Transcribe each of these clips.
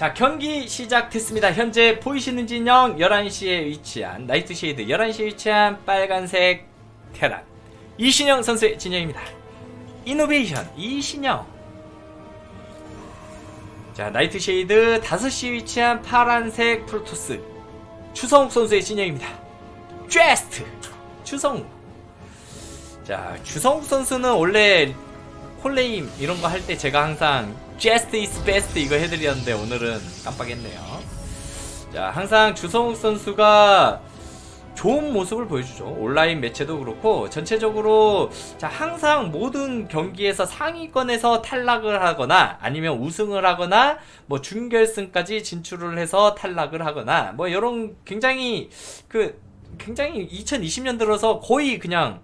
자 경기 시작됐습니다. 현재 보이시는 진영 11시에 위치한 나이트 쉐이드 11시에 위치한 빨간색 테란 이신영 선수의 진영입니다. 이노베이션 이신영 자 나이트 쉐이드 5시에 위치한 파란색 프로토스 추성욱 선수의 진영입니다. 쬐스트 추성욱 자 주성욱 선수는 원래 콜레임 이런 거 할 때 제가 항상 just is best 이거 해드렸는데 오늘은 깜빡했네요. 자 항상 주성욱 선수가 좋은 모습을 보여주죠. 온라인 매체도 그렇고 전체적으로 자 항상 모든 경기에서 상위권에서 탈락을 하거나 아니면 우승을 하거나 뭐 준결승까지 진출을 해서 탈락을 하거나 뭐 이런 굉장히 그 굉장히 2020년 들어서 거의 그냥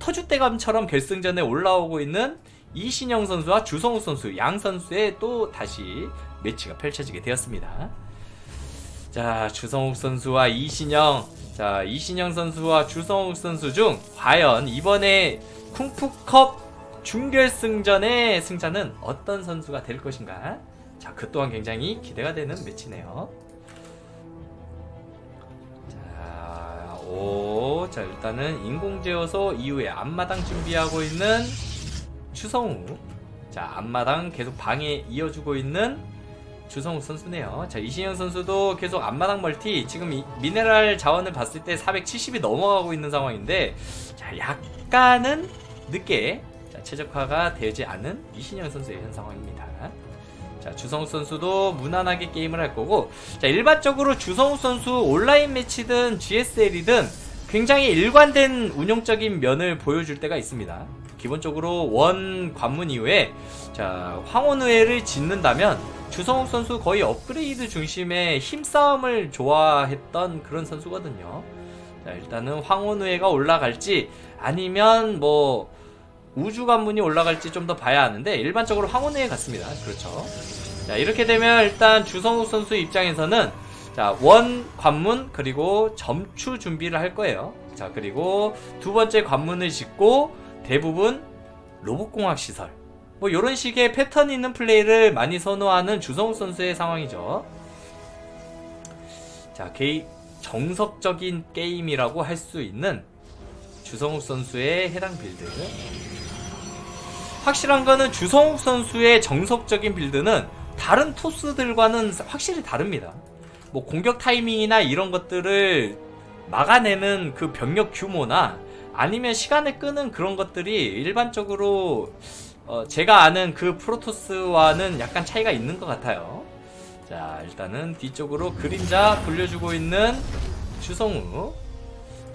터줏대감처럼 결승전에 올라오고 있는 이신영 선수와 주성욱 선수 양 선수의 또 다시 매치가 펼쳐지게 되었습니다. 자 주성욱 선수와 이신영 자 이신영 선수와 주성욱 선수 중 과연 이번에 쿵푸컵 준결승전의 승자는 어떤 선수가 될 것인가? 자 그 또한 굉장히 기대가 되는 매치네요. 자, 오, 자 일단은 인공제어소 이후에 앞마당 준비하고 있는 추성우. 자 앞마당 계속 방에 이어주고 있는 주성우 선수네요. 자 이신영 선수도 계속 앞마당 멀티 지금 이, 미네랄 자원을 봤을 때 470이 넘어가고 있는 상황인데 자 약간은 늦게 자, 최적화가 되지 않은 이신영 선수의 현 상황입니다. 자 주성우 선수도 무난하게 게임을 할 거고 자 일반적으로 주성우 선수 온라인 매치든 GSL이든 굉장히 일관된 운영적인 면을 보여줄 때가 있습니다. 기본적으로 원 관문 이후에 자 황혼우회를 짓는다면 주성욱 선수 거의 업그레이드 중심의 힘싸움을 좋아했던 그런 선수거든요. 자 일단은 황혼우회가 올라갈지 아니면 뭐 우주 관문이 올라갈지 좀 더 봐야 하는데 일반적으로 황혼우회 같습니다. 그렇죠. 자 이렇게 되면 일단 주성욱 선수 입장에서는 자, 원 관문 그리고 점추 준비를 할 거예요. 자, 그리고 두 번째 관문을 짓고 대부분 로봇공학 시설. 뭐 이런 식의 패턴 있는 플레이를 많이 선호하는 주성욱 선수의 상황이죠. 자, 게이 정석적인 게임이라고 할 수 있는 주성욱 선수의 해당 빌드. 확실한 거는 주성욱 선수의 정석적인 빌드는 다른 토스들과는 확실히 다릅니다. 뭐 공격 타이밍이나 이런 것들을 막아내는 그 병력 규모나 아니면 시간을 끄는 그런 것들이 일반적으로 어 제가 아는 그 프로토스와는 약간 차이가 있는 것 같아요. 자 일단은 뒤쪽으로 그림자 돌려주고 있는 주성우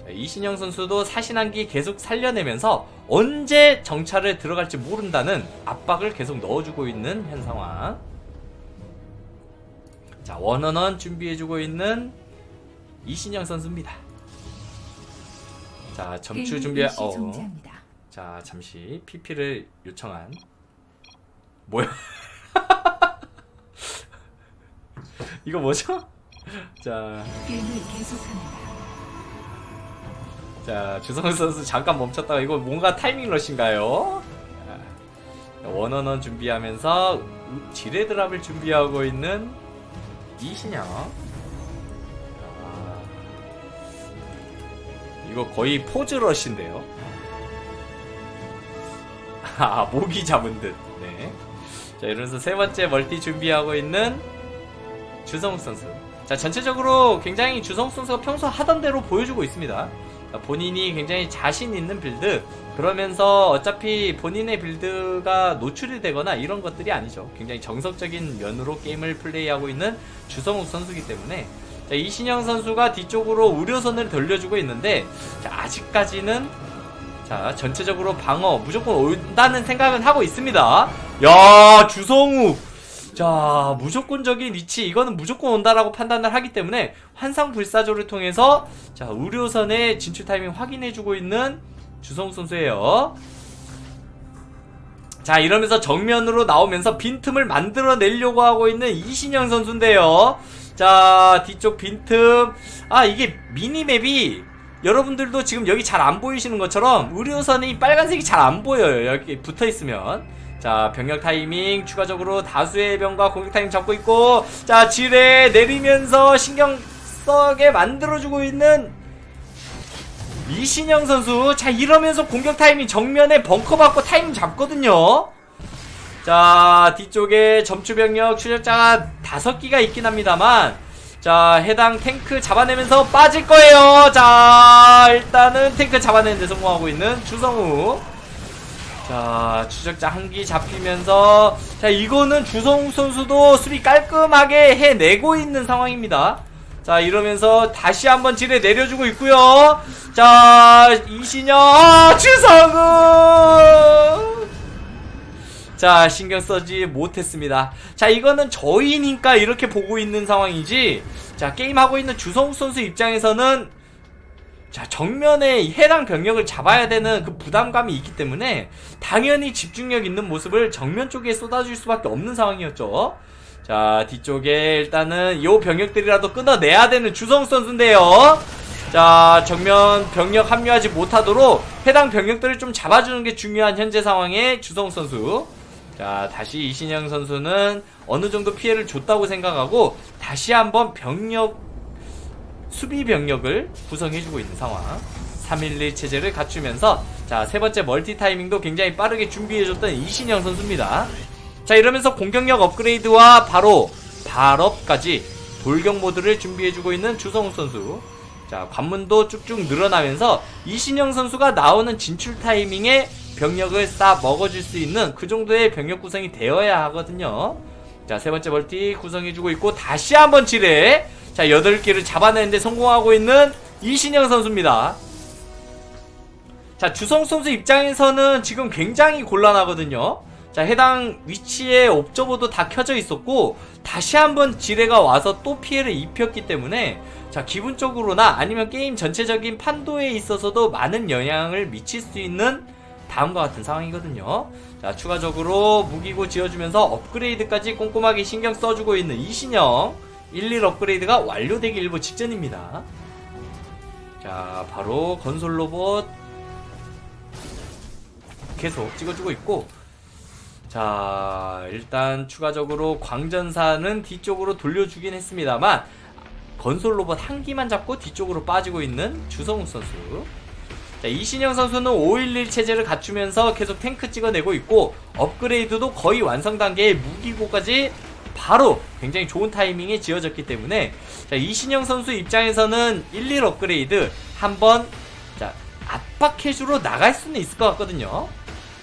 자, 이신영 선수도 사신한기 계속 살려내면서 언제 정찰을 들어갈지 모른다는 압박을 계속 넣어주고 있는 현 상황. 자 원원원 준비해주고 있는 이신영 선수입니다. 자 점추 준비. 일시 어. 자 잠시 PP를 요청한. 뭐야? 이거 뭐죠? 자. 자 주성훈 선수 잠깐 멈췄다가 이거 뭔가 타이밍 러시인가요? 자, 원원원 준비하면서 우- 지뢰 드랍을 준비하고 있는 이신영. 이거 거의 포즈 러시인데요. 아 모기 잡은 듯. 네. 자 이러면서 세 번째 멀티 준비하고 있는 주성욱 선수. 자 전체적으로 굉장히 주성욱 선수가 평소 하던 대로 보여주고 있습니다. 자, 본인이 굉장히 자신 있는 빌드 그러면서 어차피 본인의 빌드가 노출이 되거나 이런 것들이 아니죠. 굉장히 정석적인 면으로 게임을 플레이하고 있는 주성욱 선수이기 때문에 자, 이신영 선수가 뒤쪽으로 우려선을 돌려주고 있는데 자, 아직까지는 자 전체적으로 방어 무조건 온다는 생각은 하고 있습니다. 야 주성욱 자 무조건적인 위치 이거는 무조건 온다라고 판단을 하기 때문에 환상 불사조를 통해서 자 의료선의 진출 타이밍 확인해주고 있는 주성욱 선수예요. 자 이러면서 정면으로 나오면서 빈틈을 만들어내려고 하고 있는 이신영 선수인데요. 자 뒤쪽 빈틈. 아 이게 미니맵이 여러분들도 지금 여기 잘 안 보이시는 것처럼 의료선이 빨간색이 잘 안 보여요. 여기 붙어 있으면. 자 병력 타이밍 추가적으로 다수의 병과 공격 타이밍 잡고 있고 자 지뢰 내리면서 신경 써게 만들어주고 있는 이신영 선수. 자 이러면서 공격 타이밍 정면에 벙커 받고 타이밍 잡거든요 자 뒤쪽에 점추병력 추적자가 다섯 기가 있긴 합니다만 자 해당 탱크 잡아내면서 빠질 거예요. 자 일단은 탱크 잡아내는데 성공하고 있는 주성우. 자 추적자 한 기 잡히면서 자 이거는 주성우 선수도 수비 깔끔하게 해내고 있는 상황입니다. 자 이러면서 다시 한번 지뢰 내려주고 있고요. 자 이신영 아, 주성우 자 신경 쓰지 못했습니다. 자 이거는 저희니까 이렇게 보고 있는 상황이지. 자 게임하고 있는 주성욱 선수 입장에서는 자 정면에 해당 병력을 잡아야 되는 그 부담감이 있기 때문에 당연히 집중력 있는 모습을 정면 쪽에 쏟아줄 수밖에 없는 상황이었죠. 자 뒤쪽에 일단은 요 병력들이라도 끊어내야 되는 주성욱 선수인데요. 자 정면 병력 합류하지 못하도록 해당 병력들을 좀 잡아주는 게 중요한 현재 상황의 주성욱 선수 자 다시 이신영 선수는 어느 정도 피해를 줬다고 생각하고 다시 한번 병력 수비 병력을 구성해주고 있는 상황. 311 체제를 갖추면서 자 세 번째 멀티 타이밍도 굉장히 빠르게 준비해줬던 이신영 선수입니다. 자 이러면서 공격력 업그레이드와 바로 발업까지 돌격 모드를 준비해주고 있는 주성우 선수. 자 관문도 쭉쭉 늘어나면서 이신영 선수가 나오는 진출 타이밍에 병력을 싸 먹어줄 수 있는 그 정도의 병력 구성이 되어야 하거든요. 자 세 번째 멀티 구성해주고 있고 다시 한번 지뢰. 자 8개를 잡아내는데 성공하고 있는 이신영 선수입니다. 자 주성 선수 입장에서는 지금 굉장히 곤란하거든요. 자 해당 위치에 옵저버도 다 켜져 있었고 다시 한번 지뢰가 와서 또 피해를 입혔기 때문에 자 기분적으로나 아니면 게임 전체적인 판도에 있어서도 많은 영향을 미칠 수 있는 다음과 같은 상황이거든요. 자 추가적으로 무기고 지어주면서 업그레이드까지 꼼꼼하게 신경 써주고 있는 이신영. 11 업그레이드가 완료되기 일부 직전입니다. 자 바로 건솔 로봇 계속 찍어주고 있고. 자 일단 추가적으로 광전사는 뒤쪽으로 돌려주긴 했습니다만 건솔 로봇 한 기만 잡고 뒤쪽으로 빠지고 있는 주성욱 선수 자, 이신영 선수는 511 체제를 갖추면서 계속 탱크 찍어내고 있고 업그레이드도 거의 완성 단계의 무기고까지 바로 굉장히 좋은 타이밍에 지어졌기 때문에 자, 이신영 선수 입장에서는 11 업그레이드 한번 자, 압박해주로 나갈 수는 있을 것 같거든요.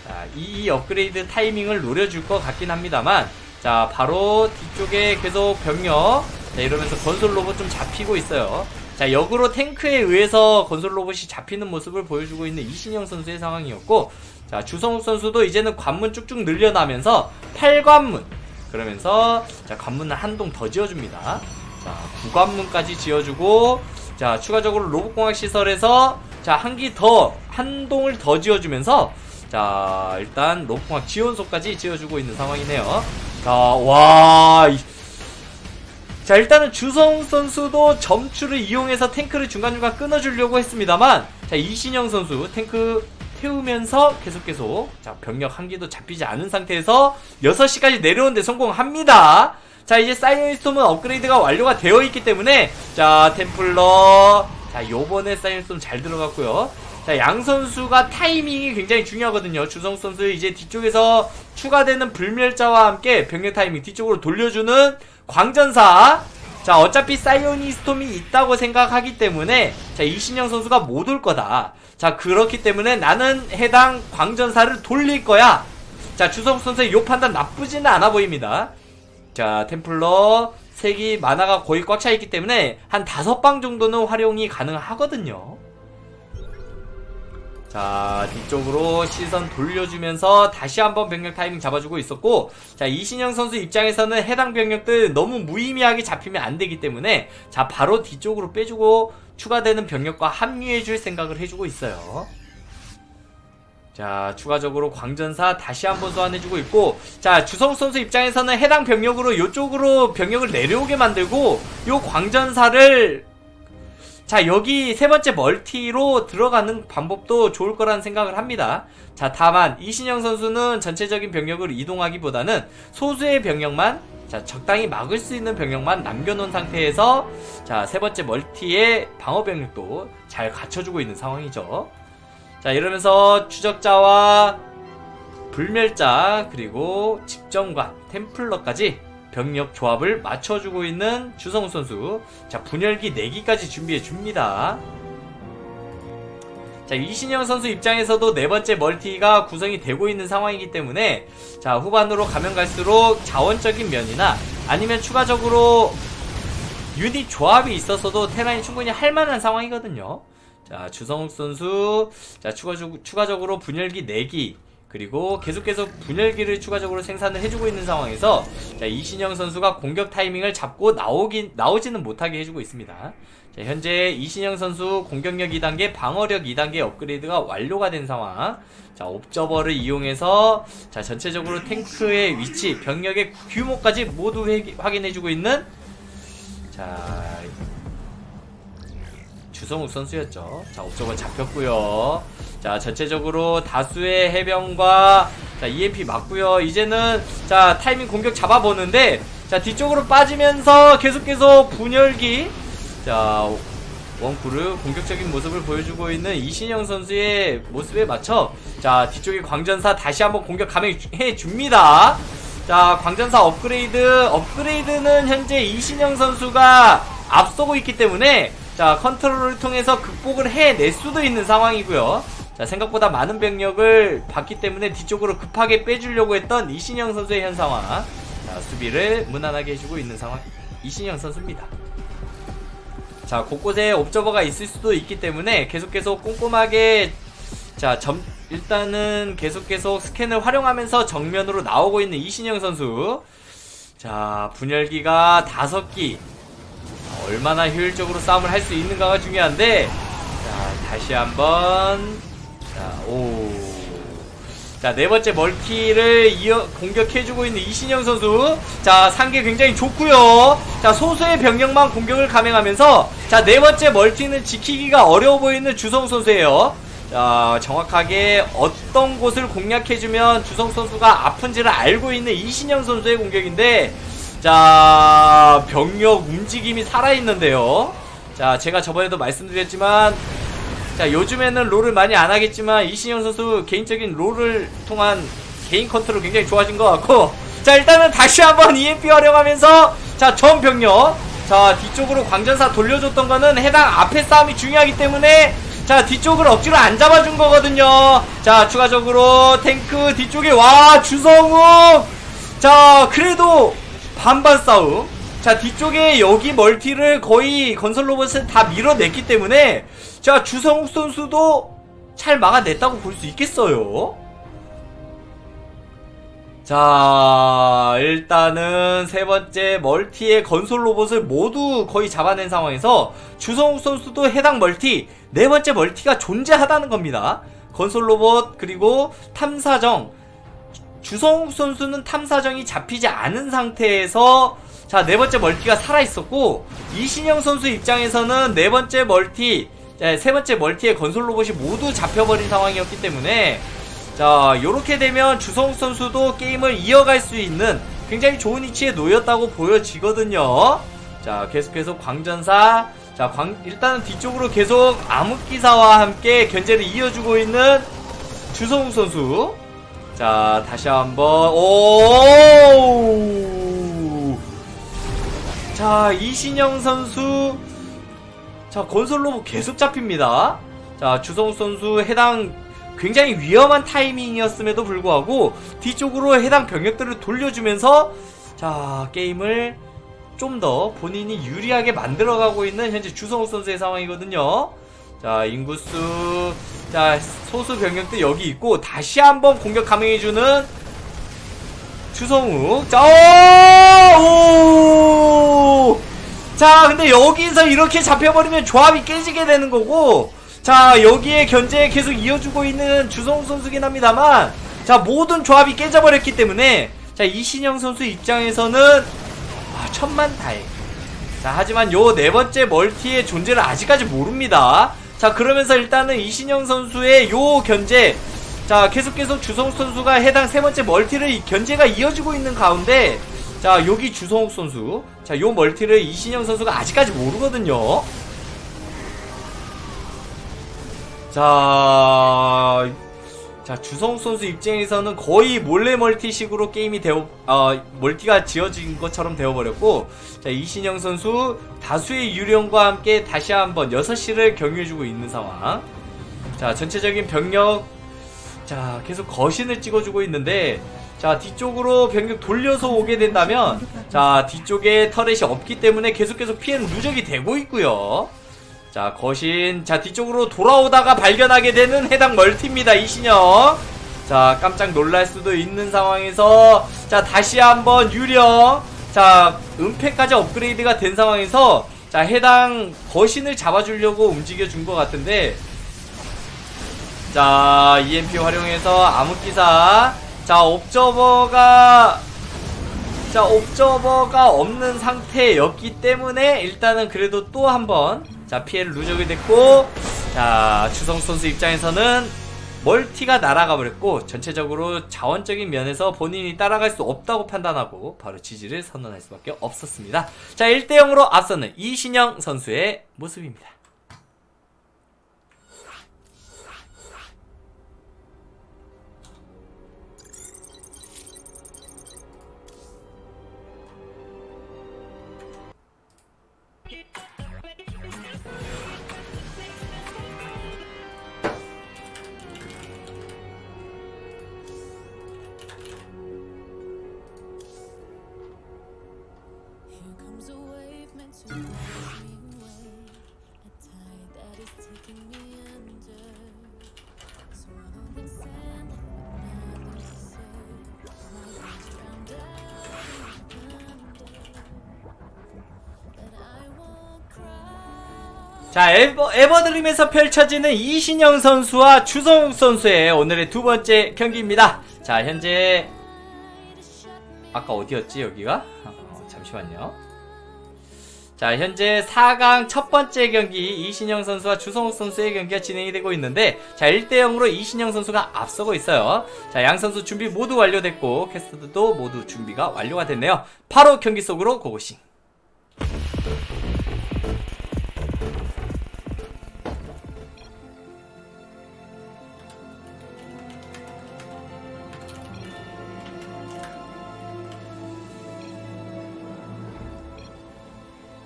자, 이 업그레이드 타이밍을 노려줄 것 같긴 합니다만 자 바로 뒤쪽에 계속 병력 자 이러면서 건설 로봇 좀 잡히고 있어요 자 역으로 탱크에 의해서 건설 로봇이 잡히는 모습을 보여주고 있는 이신영 선수의 상황이었고 자 주성욱 선수도 이제는 관문 쭉쭉 늘려나면서 8관문. 그러면서 자 관문을 한 동 더 지어줍니다. 자 9관문까지 지어주고 자 추가적으로 로봇공학 시설에서 자 한 기 더 한 동을 더 지어주면서 자 일단 로봇공학 지원소까지 지어주고 있는 상황이네요. 자와 자 일단은 주성우 선수도 점추를 이용해서 탱크를 중간중간 끊어주려고 했습니다만 자 이신영 선수 탱크 태우면서 계속 계속 자 병력 한 개도 잡히지 않은 상태에서 6시까지 내려오는데 성공합니다 자 이제 사이언 스톰은 업그레이드가 완료가 되어 있기 때문에 자 템플러 자 요번에 사이언 스톰 잘 들어갔고요 자, 양 선수가 타이밍이 굉장히 중요하거든요. 주성 선수 이제 뒤쪽에서 추가되는 불멸자와 함께 병력 타이밍 뒤쪽으로 돌려주는 광전사. 자, 어차피 사이오니 스톰이 있다고 생각하기 때문에 자, 이신영 선수가 못 올 거다. 자, 그렇기 때문에 나는 해당 광전사를 돌릴 거야. 자, 주성 선수의 요 판단 나쁘지는 않아 보입니다. 자, 템플러 색이 만화가 거의 꽉 차 있기 때문에 한 다섯 방 정도는 활용이 가능하거든요. 자 뒤쪽으로 시선 돌려주면서 다시 한번 병력 타이밍 잡아주고 있었고 자 이신영 선수 입장에서는 해당 병력들 너무 무의미하게 잡히면 안 되기 때문에 자 바로 뒤쪽으로 빼주고 추가되는 병력과 합류해줄 생각을 해주고 있어요. 자 추가적으로 광전사 다시 한번 소환해주고 있고 자 주성 선수 입장에서는 해당 병력으로 이쪽으로 병력을 내려오게 만들고 요 광전사를 자, 여기 세 번째 멀티로 들어가는 방법도 좋을 거라는 생각을 합니다. 자, 다만 이신영 선수는 전체적인 병력을 이동하기보다는 소수의 병력만 자, 적당히 막을 수 있는 병력만 남겨놓은 상태에서 자, 세 번째 멀티의 방어 병력도 잘 갖춰주고 있는 상황이죠. 자, 이러면서 추적자와 불멸자 그리고 집정관 템플러까지 병력 조합을 맞춰주고 있는 주성우 선수. 자 분열기 4기까지 준비해 줍니다. 자 이신영 선수 입장에서도 네 번째 멀티가 구성이 되고 있는 상황이기 때문에 자 후반으로 가면 갈수록 자원적인 면이나 아니면 추가적으로 유닛 조합이 있어서도 테란이 충분히 할 만한 상황이거든요. 자 주성욱 선수 자 추가적, 추가적으로 분열기 4기 그리고 계속 계속 분열기를 추가적으로 생산을 해주고 있는 상황에서 자, 이신영 선수가 공격 타이밍을 잡고 나오긴 나오지는 못하게 해주고 있습니다. 자, 현재 이신영 선수 공격력 2단계, 방어력 2단계 업그레이드가 완료가 된 상황. 자, 옵저버를 이용해서 자, 전체적으로 탱크의 위치, 병력의 규모까지 모두 회- 확인해주고 있는 자, 주성욱 선수였죠. 자, 옵저버 잡혔고요. 자, 전체적으로 다수의 해병과 자, EMP 맞고요. 이제는 자, 타이밍 공격 잡아보는데 자, 뒤쪽으로 빠지면서 계속 계속 분열기 자, 원쿠르 공격적인 모습을 보여주고 있는 이신영 선수의 모습에 맞춰 자, 뒤쪽에 광전사 다시 한번 공격 감행해 줍니다. 자, 광전사 업그레이드 업그레이드는 현재 이신영 선수가 앞서고 있기 때문에 자, 컨트롤을 통해서 극복을 해낼 수도 있는 상황이고요. 자, 생각보다 많은 병력을 받기 때문에 뒤쪽으로 급하게 빼주려고 했던 이신영 선수의 현 상황. 자, 수비를 무난하게 해주고 있는 상황. 이신영 선수입니다. 자, 곳곳에 옵저버가 있을 수도 있기 때문에 계속 계속 꼼꼼하게 자, 점, 일단은 계속 계속 스캔을 활용하면서 정면으로 나오고 있는 이신영 선수. 자, 분열기가 다섯 기. 얼마나 효율적으로 싸움을 할 수 있는가가 중요한데 자 다시 한번 자 오. 자, 네 번째 멀티를 이어 공격해주고 있는 이신영 선수. 자, 상계 굉장히 좋고요 자, 소수의 병력만 공격을 감행하면서, 자, 네 번째 멀티는 지키기가 어려워 보이는 주성 선수예요. 자, 정확하게 어떤 곳을 공략해주면 주성 선수가 아픈지를 알고 있는 이신영 선수의 공격인데, 자, 병력 움직임이 살아있는데요. 자, 제가 저번에도 말씀드렸지만, 자, 요즘에는 롤을 많이 안 하겠지만, 이신영 선수 개인적인 롤을 통한 개인 컨트롤 굉장히 좋아진 것 같고, 자, 일단은 다시 한번 EMP 활용하면서, 자, 전 병력, 자, 뒤쪽으로 광전사 돌려줬던 거는 해당 앞에 싸움이 중요하기 때문에, 자, 뒤쪽을 억지로 안 잡아준 거거든요. 자, 추가적으로 탱크 뒤쪽에, 와, 주성욱! 자, 그래도 반반 싸움. 자, 뒤쪽에 여기 멀티를 거의 건설 로봇을 다 밀어냈기 때문에, 자, 주성욱 선수도 잘 막아냈다고 볼 수 있겠어요. 자, 일단은 세 번째 멀티의 건설 로봇을 모두 거의 잡아낸 상황에서 주성욱 선수도 해당 멀티, 네 번째 멀티가 존재하다는 겁니다. 건설 로봇, 그리고 탐사정, 주성욱 선수는 탐사정이 잡히지 않은 상태에서 자, 네 번째 멀티가 살아있었고, 이신영 선수 입장에서는 네 번째 멀티, 자, 세 번째 멀티의 건설 로봇이 모두 잡혀버린 상황이었기 때문에, 자, 요렇게 되면 주성욱 선수도 게임을 이어갈 수 있는 굉장히 좋은 위치에 놓였다고 보여지거든요. 자, 계속해서 광전사, 자, 광, 일단은 뒤쪽으로 계속 암흑기사와 함께 견제를 이어주고 있는 주성욱 선수. 자, 다시 한번, 오! 자, 이신영 선수. 자, 건설 로봇 계속 잡힙니다. 자, 주성욱 선수 해당 굉장히 위험한 타이밍이었음에도 불구하고 뒤쪽으로 해당 병력들을 돌려주면서 자, 게임을 좀 더 본인이 유리하게 만들어가고 있는 현재 주성욱 선수의 상황이거든요. 자, 인구수, 자, 소수 병력들 여기 있고, 다시 한번 공격 감행해주는 주성욱. 자, 오! 오! 자, 근데 여기서 이렇게 잡혀버리면 조합이 깨지게 되는 거고, 자, 여기에 견제 계속 이어주고 있는 주성욱 선수긴 합니다만, 자, 모든 조합이 깨져버렸기 때문에, 자, 이신영 선수 입장에서는, 아, 천만 다행. 자, 하지만 요 네 번째 멀티의 존재를 아직까지 모릅니다. 자, 그러면서 일단은 이신영 선수의 요 견제. 자, 계속 계속 주성욱 선수가 해당 세 번째 멀티를 이- 견제가 이어지고 있는 가운데 자, 여기 주성욱 선수. 자, 요 멀티를 이신영 선수가 아직까지 모르거든요. 자, 자 주성욱 선수 입장에서는 거의 몰래 멀티식으로 게임이 되어 어, 멀티가 지어진 것처럼 되어버렸고 자 이신영 선수 다수의 유령과 함께 다시 한번 6시를 경유해주고 있는 상황. 자 전체적인 병력 자 계속 거신을 찍어주고 있는데 자 뒤쪽으로 병력 돌려서 오게 된다면 자 뒤쪽에 터렛이 없기 때문에 계속 계속 피해는 누적이 되고 있고요 자 거신 자 뒤쪽으로 돌아오다가 발견하게 되는 해당 멀티입니다 이신영 자 깜짝 놀랄 수도 있는 상황에서 자 다시 한번 유령. 자 은폐까지 업그레이드가 된 상황에서 자 해당 거신을 잡아주려고 움직여 준 것 같은데 자 EMP 활용해서 암흑기사. 자 옵저버가 자 옵저버가 없는 상태였기 때문에 일단은 그래도 또 한번 자 피해를 누적이 됐고 자 추성 선수 입장에서는 멀티가 날아가 버렸고 전체적으로 자원적인 면에서 본인이 따라갈 수 없다고 판단하고 바로 지지를 선언할 수밖에 없었습니다. 자 1대 0으로 앞서는 이신영 선수의 모습입니다. 자 에버, 에버드림에서 펼쳐지는 이신영 선수와 주성욱 선수의 오늘의 두 번째 경기입니다. 자 현재 아까 어디였지 여기가? 어, 잠시만요. 자 현재 4강 첫 번째 경기 이신영 선수와 주성욱 선수의 경기가 진행이 되고 있는데 자 1대 0으로 이신영 선수가 앞서고 있어요. 자 양 선수 준비 모두 완료됐고 캐스트도 모두 준비가 완료가 됐네요. 바로 경기 속으로 고고싱.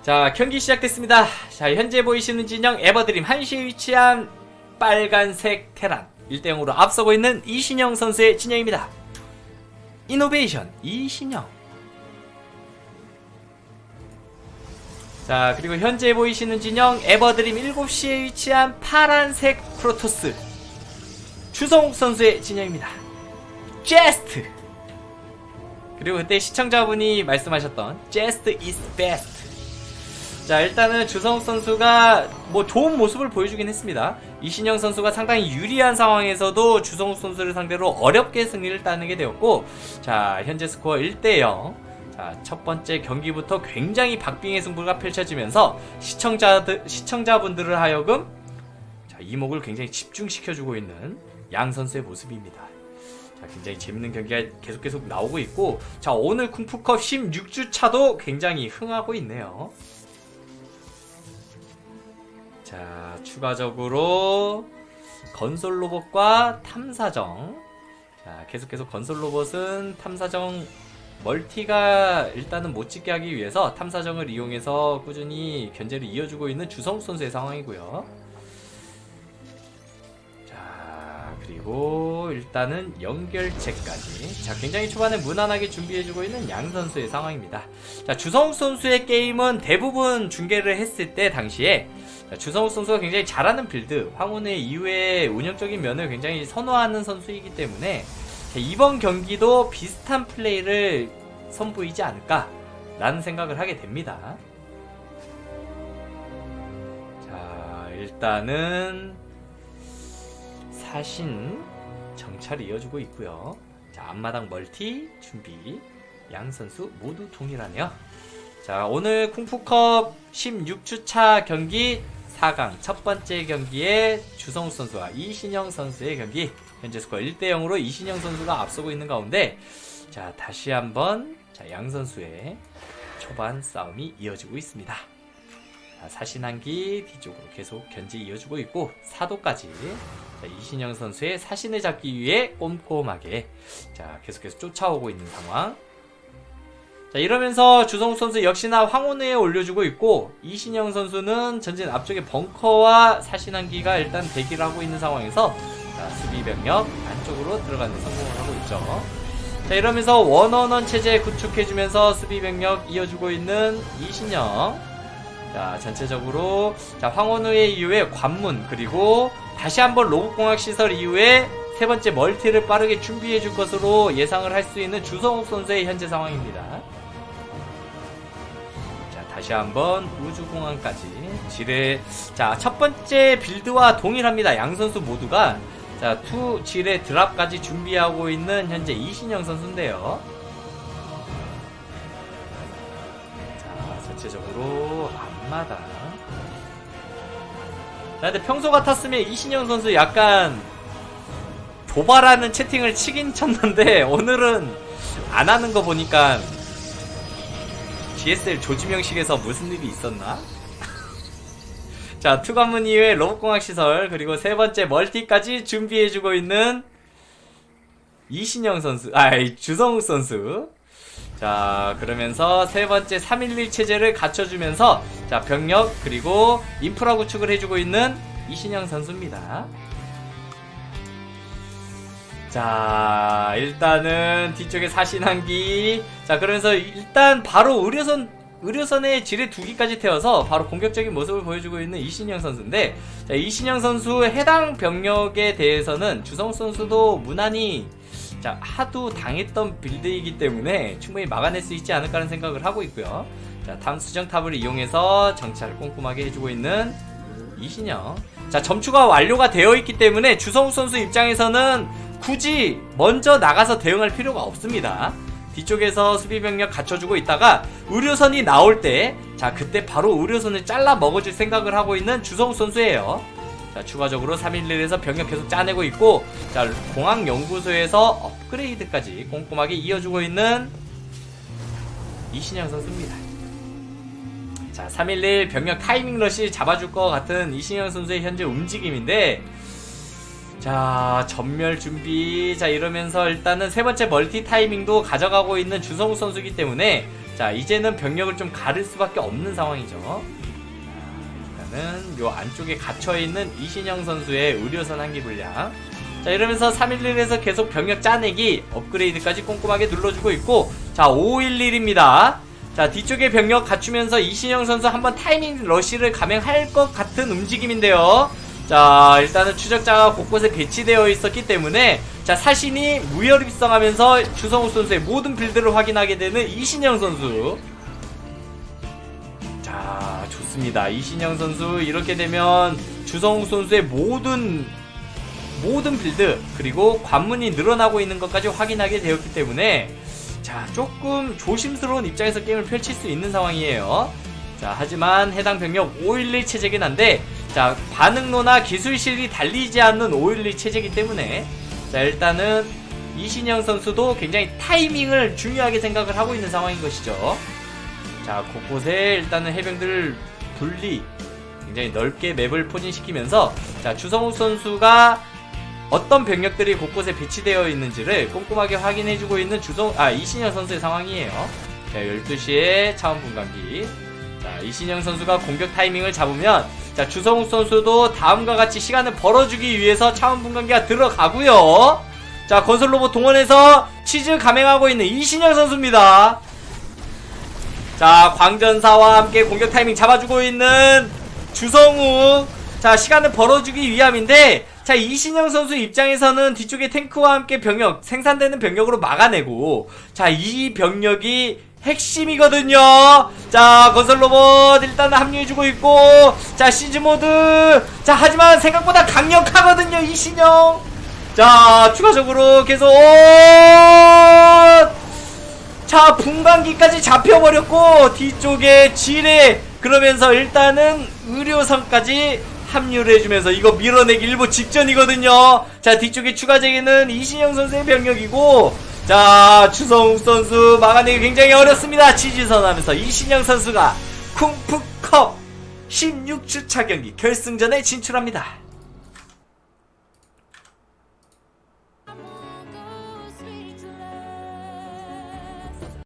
자 경기 시작됐습니다. 자 현재 보이시는 진영 에버드림 한시에 위치한 빨간색 테란 1대0으로 앞서고 있는 이신영 선수의 진영입니다. 이노베이션 이신영. 자 그리고 현재 보이시는 진영 에버드림 7시에 위치한 파란색 프로토스 추성욱 선수의 진영입니다. 제스트 그리고 그때 시청자분이 말씀하셨던 제스트 is best 자 일단은 주성욱 선수가 뭐 좋은 모습을 보여주긴 했습니다. 이신영 선수가 상당히 유리한 상황에서도 주성욱 선수를 상대로 어렵게 승리를 따내게 되었고 자 현재 스코어 1대0 자 첫 번째 경기부터 굉장히 박빙의 승부가 펼쳐지면서 시청자들 시청자분들을 하여금 자 이목을 굉장히 집중시켜주고 있는 양 선수의 모습입니다. 자, 굉장히 재밌는 경기가 계속 계속 나오고 있고 자 오늘 쿵푸컵 16주 차도 굉장히 흥하고 있네요. 자, 추가적으로 건설 로봇과 탐사정. 자, 계속 계속 건설 로봇은 탐사정 멀티가 일단은 못 찍게 하기 위해서 탐사정을 이용해서 꾸준히 견제를 이어주고 있는 주성욱 선수의 상황이고요. 자, 그리고 일단은 연결체까지. 자, 굉장히 초반에 무난하게 준비해주고 있는 양 선수의 상황입니다. 자, 주성욱 선수의 게임은 대부분 중계를 했을 때 당시에 자, 주성욱 선수가 굉장히 잘하는 빌드, 황혼의 이후에 운영적인 면을 굉장히 선호하는 선수이기 때문에 자, 이번 경기도 비슷한 플레이를 선보이지 않을까 라는 생각을 하게 됩니다. 자, 일단은 사신 정찰이 이어지고 있고요. 자, 앞마당 멀티 준비. 양 선수 모두 동일하네요. 자, 오늘 쿵푸컵 16주차 경기 4강 첫 번째 경기에 주성우 선수와 이신영 선수의 경기 현재 스코어 1대 0으로 이신영 선수가 앞서고 있는 가운데 자, 다시 한번 자, 양 선수의 초반 싸움이 이어지고 있습니다. 자, 사신한기 뒤쪽으로 계속 견제 이어주고 있고 사도까지 자, 이신영 선수의 사신을 잡기 위해 꼼꼼하게 자, 계속해서 쫓아오고 있는 상황. 자, 이러면서 주성욱 선수 역시나 황혼에 올려주고 있고 이신영 선수는 전진 앞쪽에 벙커와 사신한기가 일단 대기를 하고 있는 상황에서 자, 수비 병력 안쪽으로 들어가는 성공을 하고 있죠. 자, 이러면서 원원원 체제 구축해주면서 수비 병력 이어주고 있는 이신영. 자, 전체적으로 자, 황혼의 이후에 관문 그리고 다시 한번 로봇공학 시설 이후에 세 번째 멀티를 빠르게 준비해 줄 것으로 예상을 할 수 있는 주성욱 선수의 현재 상황입니다. 자, 다시 한번 우주공항까지 지뢰 자, 첫 번째 빌드와 동일합니다. 양 선수 모두가 자, 투 지뢰 드랍까지 준비하고 있는 현재 이신영 선수인데요. 자, 전체적으로 앞마다 자, 근데 평소 같았으면 이신영 선수 약간 도발하는 채팅을 치긴 쳤는데 오늘은 안 하는 거 보니까 GSL 조지명식에서 무슨 일이 있었나? 자, 투관문 이후에 로봇공학 시설 그리고 세 번째 멀티까지 준비해주고 있는 이신영 선수, 아이 주성욱 선수. 자, 그러면서 세 번째 311 체제를 갖춰주면서 자 병력 그리고 인프라 구축을 해주고 있는 이신영 선수입니다. 자, 일단은 뒤쪽에 사신한기. 자, 그러면서 일단 바로 의료선, 의료선에 지뢰 두 기까지 태워서 바로 공격적인 모습을 보여주고 있는 이신영 선수인데, 자, 이신영 선수 해당 병력에 대해서는 주성 선수도 무난히 자, 하도 당했던 빌드이기 때문에 충분히 막아낼 수 있지 않을까라는 생각을 하고 있고요. 자, 다음 수정탑을 이용해서 정찰을 꼼꼼하게 해주고 있는 이신영. 자, 점추가 완료가 되어 있기 때문에 주성우 선수 입장에서는 굳이 먼저 나가서 대응할 필요가 없습니다. 뒤쪽에서 수비 병력 갖춰주고 있다가 의료선이 나올 때, 자, 그때 바로 의료선을 잘라 먹어줄 생각을 하고 있는 주성우 선수예요. 자, 추가적으로 311에서 병력 계속 짜내고 있고, 자, 공항연구소에서 업그레이드까지 꼼꼼하게 이어주고 있는 이신영 선수입니다. 자, 311 병력 타이밍 러시 잡아줄 것 같은 이신영 선수의 현재 움직임인데, 자, 전멸 준비. 자, 이러면서 일단은 세 번째 멀티 타이밍도 가져가고 있는 주성우 선수이기 때문에, 자, 이제는 병력을 좀 가를 수밖에 없는 상황이죠. 자, 일단은 요 안쪽에 갇혀있는 이신영 선수의 의료선 한기 분량. 자, 이러면서 311에서 계속 병력 짜내기, 업그레이드까지 꼼꼼하게 눌러주고 있고, 자, 511입니다. 자, 뒤쪽에 병력 갖추면서 이신영 선수 한번 타이밍 러쉬를 감행할 것 같은 움직임인데요. 자, 일단은 추적자가 곳곳에 배치되어 있었기 때문에, 자, 사신이 무혈 입성하면서 주성우 선수의 모든 빌드를 확인하게 되는 이신영 선수. 자, 좋습니다. 이신영 선수, 이렇게 되면 주성우 선수의 모든 모든 빌드 그리고 관문이 늘어나고 있는 것까지 확인하게 되었기 때문에 자 조금 조심스러운 입장에서 게임을 펼칠 수 있는 상황이에요 자 하지만 해당 병력 511 체제긴 한데 자 반응로나 기술실이 달리지 않는 511 체제이기 때문에 자 일단은 이신영 선수도 굉장히 타이밍을 중요하게 생각을 하고 있는 상황인 것이죠 자 곳곳에 일단은 해병들을 분리 굉장히 넓게 맵을 포진시키면서 자 주성욱 선수가 어떤 병력들이 곳곳에 배치되어 있는지를 꼼꼼하게 확인해주고 있는 주성 아 이신영 선수의 상황이에요. 자 12시에 차원 분광기. 자 이신영 선수가 공격 타이밍을 잡으면 자 주성욱 선수도 다음과 같이 시간을 벌어주기 위해서 차원 분광기가 들어가고요. 자 건설 로봇 동원해서 치즈 감행하고 있는 이신영 선수입니다. 자 광전사와 함께 공격 타이밍 잡아주고 있는 주성욱. 자 시간을 벌어주기 위함인데 자 이신영 선수 입장에서는 뒤쪽에 탱크와 함께 병력 생산되는 병력으로 막아내고 자 이 병력이 핵심이거든요. 자 건설 로봇 일단 합류해주고 있고 자 시즈 모드 자 하지만 생각보다 강력하거든요 이신영. 자 추가적으로 계속 자 분광기까지 잡혀버렸고 뒤쪽에 지뢰. 그러면서 일단은 의료선까지 합류를 해주면서 이거 밀어내기 일보 직전이거든요. 자 뒤쪽에 추가적에는 이신영 선수의 병력이고 자 추성욱 선수 막아내기 굉장히 어렵습니다. 지지선 하면서 이신영 선수가 쿵푸컵 16주차 경기 결승전에 진출합니다